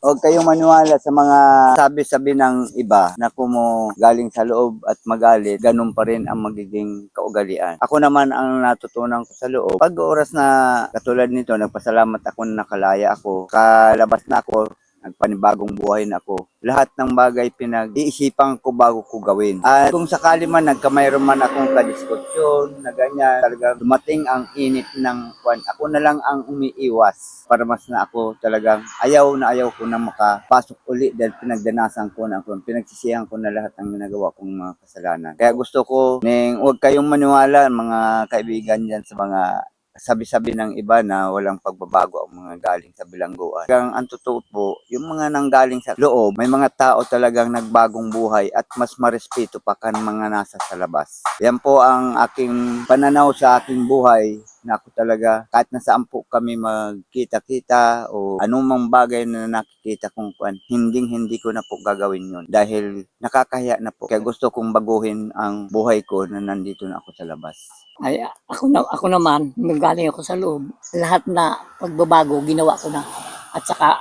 Huwag kayong maniwala sa mga sabi-sabi ng iba na kumo galing sa loob at magalit, ganun pa rin ang magiging kaugalian. Ako naman ang natutunan ko sa loob. Pag oras na katulad nito, nagpasalamat ako na nakalaya ako, kalabas na ako, nagpanibagong buhay na ako. Lahat ng bagay pinag-iisipan ko bago ko gawin. At kung sakali man nagkamayroon man akong kadiskusyon na ganyan, talaga dumating ang init ng kwan. Ako na lang ang umiiwas para mas na ako talagang ayaw na ayaw ko na makapasok uli dahil pinagdanasan ko na ako. Pinagsisihan ko na lahat ng ginagawa kong mga kasalanan. Kaya gusto ko, ning, huwag kayong maniwala mga kaibigan dyan sa mga sabi-sabi ng iba na walang pagbabago ang mga galing sa bilangguan. Kaya ang totoo po, yung mga nanggaling sa loob, may mga tao talagang nagbagong buhay at mas marespeto pa kan mga nasa sa labas. Yan po ang aking pananaw sa aking buhay na ako talaga kahit nasaan po kami magkita-kita o anumang bagay na nakikita kong kwan, hinding hindi ko na po gagawin yun dahil nakakahiya na po. Kaya gusto kong baguhin ang buhay ko na nandito na ako sa labas. Ay, ako, na, ako naman, nung galing ako sa loob, lahat na pagbabago, ginawa ko na. At saka,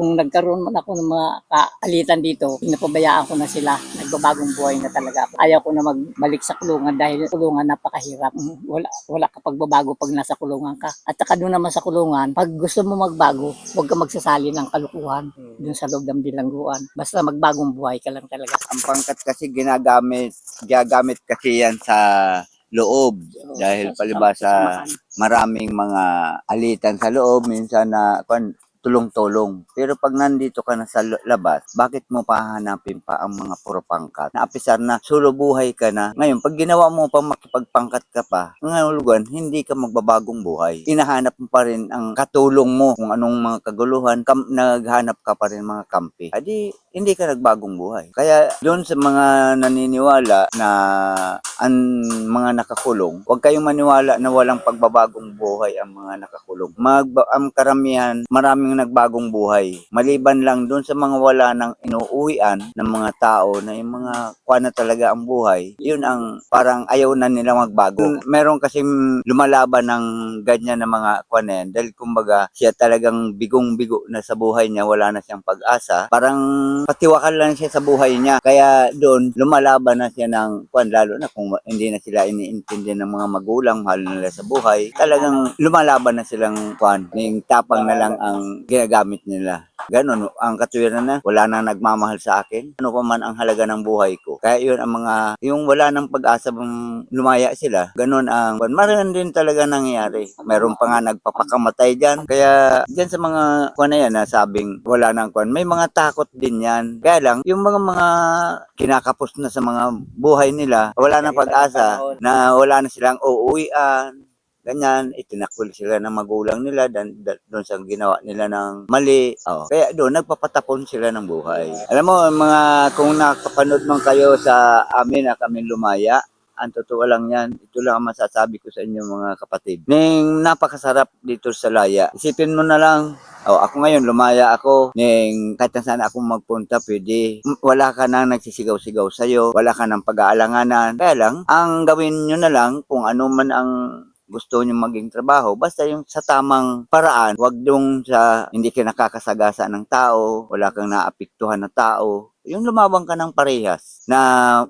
kung nagkaroon man ako ng mga kaalitan dito, pinapabayaan ko na sila. Nagbabagong buhay na talaga. Ayaw ko na magbalik sa kulungan dahil kulungan napakahirap. Wala, wala ka pagbabago pag nasa kulungan ka. At saka doon naman sa kulungan, pag gusto mo magbago, huwag ka magsasali ng kalukuhan doon sa loob ng bilangguan. Basta magbagong buhay ka lang talaga. Ang pangkat kasi ginagamit, ginagamit kasi yan sa loob dahil palibasa maraming mga alitan sa loob minsan na kwan tulong-tulong. Pero pag nandito ka na sa labas, bakit mo pahanapin pa ang mga puro pangkat? Na solo buhay ka na. Ngayon, pag ginawa mo pa makipagpangkat ka pa, ngayon lugan, hindi ka magbabagong buhay. Hinahanap mo pa rin ang katulong mo kung anong mga kaguluhan, kam- naghanap ka pa rin mga kampi. Adi, hindi ka nagbagong buhay. Kaya doon sa mga naniniwala na ang mga nakakulong, huwag kayong maniwala na walang pagbabagong buhay ang mga nakakulong. Magba- ang karamihan, maraming nagbagong buhay. Maliban lang doon sa mga wala nang inuuwian ng mga tao na yung mga kwa na talaga ang buhay, yun ang parang ayaw na nila magbago. Meron kasing lumalaban ng ganyan na mga kwa na yan dahil kumbaga siya talagang bigong-bigo na sa buhay niya, wala na siyang pag-asa. Parang patiwakal lang siya sa buhay niya. Kaya doon, lumalaban na siya ng kwan, lalo na kung hindi na sila iniintindi ng mga magulang, mahal nila sa buhay. Talagang lumalaban na silang kwan, yung tapang na lang ang ginagamit nila. Ganon, ang katwiran na, wala na nagmamahal sa akin. Ano pa man ang halaga ng buhay ko. Kaya yun ang mga, yung wala nang pag-asa bang lumaya sila. Ganon ang, maroon din talaga nangyayari. Meron pa nga nagpapakamatay dyan. Kaya dyan sa mga kwan na yan, na sabing wala nang kwan, may mga takot din yan. Kaya lang, yung mga mga kinakapos na sa mga buhay nila, wala nang pag-asa, na wala na silang uuwian, ganyan, itinakul sila ng magulang nila doon sa ginawa nila ng mali. Oh, kaya doon nagpapatapon sila ng buhay. Alam mo, mga kung nakapanood man kayo sa amin na kami lumaya, ang totoo lang yan. Ito lang ang masasabi ko sa inyo mga kapatid. Ning napakasarap dito sa Laya. Isipin mo na lang, Oh, ako ngayon, lumaya ako. Ning, kahit na saan ako magpunta, pwede. Wala ka nang nagsisigaw-sigaw sa'yo. Wala ka nang pag-aalanganan. Kaya lang, ang gawin nyo na lang, kung ano man ang gusto nyo maging trabaho, basta yung sa tamang paraan, wag dong sa hindi ka nakakasagasa ng tao, wala kang naapektuhan na tao, yung lumabang ka ng parehas na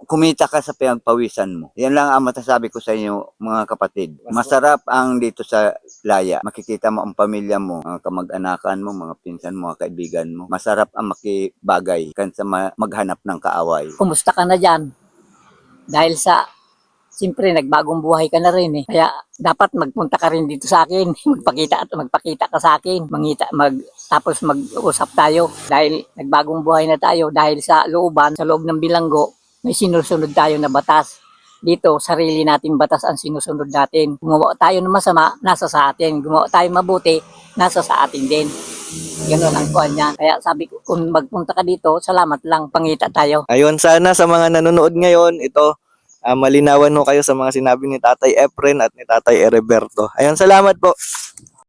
kumita ka sa pinagpawisan mo. Yan lang ang matasabi ko sa inyo mga kapatid. Masarap ang dito sa Laya. Makikita mo ang pamilya mo, mga kamag-anakan mo, mga pinsan mo, mga kaibigan mo. Masarap ang makibagay kan sa ma- maghanap ng kaaway. kumusta ka na dyan? Dahil sa, siyempre, nagbagong buhay ka na rin eh. Kaya, dapat magpunta ka rin dito sa akin. Magpakita at magpakita ka sa akin. Mangita, mag, tapos mag-usap tayo. Dahil nagbagong buhay na tayo. Dahil sa looban, sa loob ng bilanggo, may sinusunod tayo na batas. Dito, sarili nating batas ang sinusunod natin. Gumawa tayo ng masama, nasa sa atin. Gumawa tayo mabuti, nasa sa atin din. Ganun ang kuhan niya. Kaya sabi ko, kung magpunta ka dito, salamat lang, pangita tayo. Ayun, sana sa mga nanonood ngayon, ito, ah, malinawan ho kayo sa mga sinabi ni Tatay Efren at ni Tatay Ereberto. Ayun, salamat po.